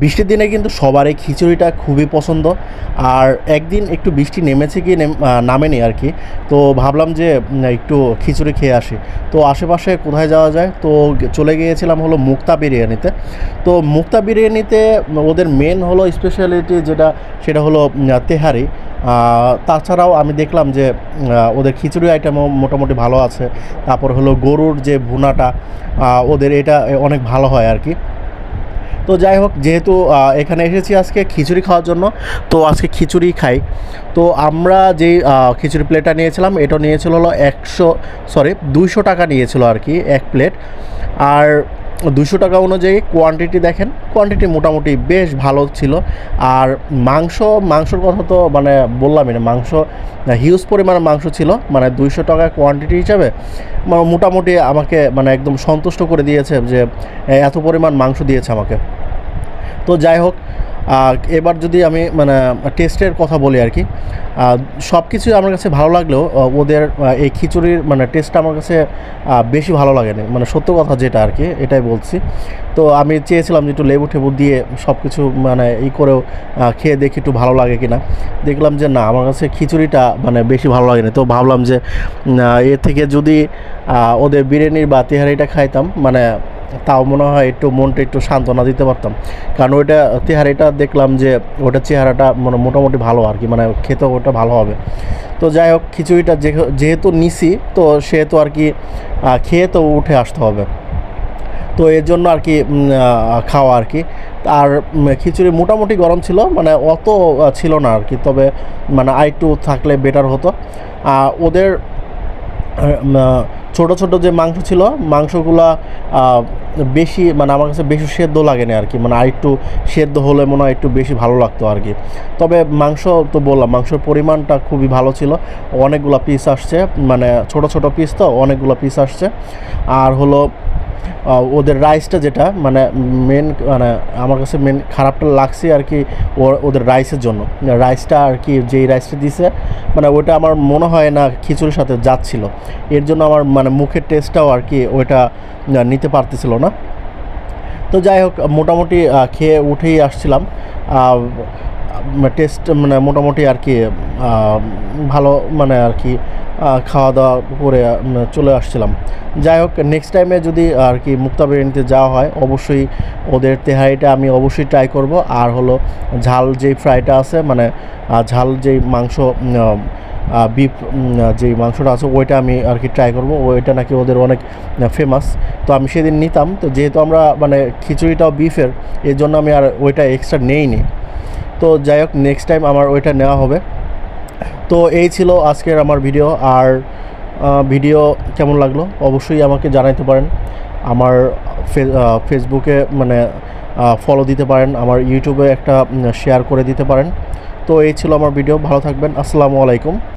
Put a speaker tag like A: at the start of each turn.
A: বৃষ্টির দিনে কিন্তু সবারই খিচুড়িটা খুবই পছন্দ। আর একদিন একটু বৃষ্টি নেমেছে কি নেম- নামেনি আর কি। তো ভাবলাম যে একটু খিচুড়ি খেয়ে আসি। তো আশেপাশে কোথায় যাওয়া যায়? তো চলে গিয়েছিলাম হলো মুক্তা বিরিয়ানিতে। তো মুক্তা বিরিয়ানিতে ওদের মেন হলো স্পেশালিটি যেটা, সেটা হলো তেহারি। তাছাড়াও আমি দেখলাম যে ওদের খিচুড়ি আইটেমও মোটামুটি ভালো আছে। তারপর হলো গরুর যে ভুনাটা ওদের এটা অনেক ভালো হয় আর কি। তো যাই হোক যেহেতু এখানে এসেছি আজকে খিচুড়ি খাওয়ার জন্য তো আজকে খিচুড়ি খাই। তো আমরা আহ, খিচুড়ি প্লেটটা নিয়েছিলাম এটা নিয়েছিল হলো একশো সরি দুইশো টাকা নিয়েছিল আর কি এক প্লেট আর দুশো টাকা অনুযায়ী কোয়ান্টিটি দেখেন কোয়ান্টিটি মোটামুটি বেশ ভালো ছিল। আর মাংস মাংসর কথা তো মানে বললামই না মাংস হিউজ পরিমাণে মাংস ছিল মানে দুইশো টাকা কোয়ান্টিটি হিসাবে। মা- মোটামুটি আমাকে মানে একদম সন্তুষ্ট করে দিয়েছে যে এত পরিমাণ মাংস দিয়েছে আমাকে। তো যাই হোক এবার যদি আমি মানে টেস্টের কথা বলি আর কি সব কিছুই আমার কাছে ভালো লাগলেও ওদের এই খিচুড়ির মানে টেস্টটা আমার কাছে বেশি ভালো লাগেনি। মানে সত্য কথা যেটা আর কি, এটাই বলছি। তো আমি চেয়েছিলাম যে একটু লেবু টেবু দিয়ে সব কিছু মানে ই করেও খেয়ে দেখি একটু ভালো লাগে কি না দেখলাম যে না, আমার কাছে খিচুড়িটা মানে বেশি ভালো লাগেনি। তো ভাবলাম যে এর থেকে যদি ওদের বিরিয়ানির বা তেহারিটা খাইতাম মানে তাও মনে হয় একটু মনটা একটু সান্ত্বনা দিতে পারতাম। কারণ ওইটা তেহারিটা দেখলাম যে ওটা চেহারাটা মানে মোটামুটি ভালো আর কি মানে খেতে ওটা ভালো হবে। তো যাই হোক, খিচুড়িটা যেহেতু নিছি, তো সেহেতু আর কি খেয়ে তো উঠে আসতে হবে। তো এর জন্য আর কি খাওয়া আর কি। আর খিচুড়ি মোটামুটি গরম ছিল মানে অত ছিল না আর কি। তবে মানে আরেকটু থাকলে বেটার হতো। ওদের ছোট ছোট যে মাংস ছিল, মাংসগুলা বেশি মানে আমার কাছে বেশি সেদ্ধ লাগে না আর কি। মানে আরেকটু সেদ্ধ হলে মনে হয় একটু বেশি ভালো লাগতো আর কি। তবে মাংস তো বললাম, মাংসের পরিমাণটা খুবই ভালো ছিল। অনেকগুলো পিস আসছে মানে ছোট ছোট পিস তো, অনেকগুলো পিস আসছে। আর হলো ওদের রাইসটা যেটা মানে মেন মানে আমার কাছে মেন খারাপটা লাগছে আর কি ওদের রাইসের জন্য। রাইসটা আর কি যেই রাইসটা দিছে মানে ওটা আমার মনে হয় না খিচুড়ির সাথে যাচ্ছিল। এর জন্য আমার মানে মুখের টেস্টটাও আর কি ওইটা নিতে পারতেছিল না। তো যাই হোক, মোটামুটি খেয়ে উঠেই আসছিলাম। টেস্ট মানে মোটামুটি আর কি ভালো মানে আর কি খাওয়া দাওয়া করে চলে আসছিলাম। যাই হোক নেক্সট টাইমে যদি আর কি মুক্তা বিরিয়ানিতে যাওয়া হয়, অবশ্যই ওদের তেহারিটা আমি অবশ্যই ট্রাই করব। আর হলো ঝাল যেই ফ্রাইটা আছে মানে ঝাল যেই মাংস বিফ যেই মাংসটা আছে, ওইটা আমি আর কি ট্রাই করব। ওইটা নাকি ওদের অনেক ফেমাস তো আমি সেদিন নিতাম। তো যেহেতু আমরা মানে খিচুড়িটাও বিফের এর জন্য আমি আর ওইটা এক্সট্রা নেইনি। তো যাই হোক নেক্সট টাইম আমার ওইটা নেওয়া হবে। তো এই ছিল আজকের আমার ভিডিও আর ভিডিও কেমন লাগল? অবশ্যই আমাকে জানাইতে পারেন। আমার ফেসবুকে মানে ফলো দিতে পারেন। আমার ইউটিউবে একটা শেয়ার করে দিতে পারেন। তো এই ছিল আমার ভিডিও ভালো থাকবেন। আসসালামু আলাইকুম।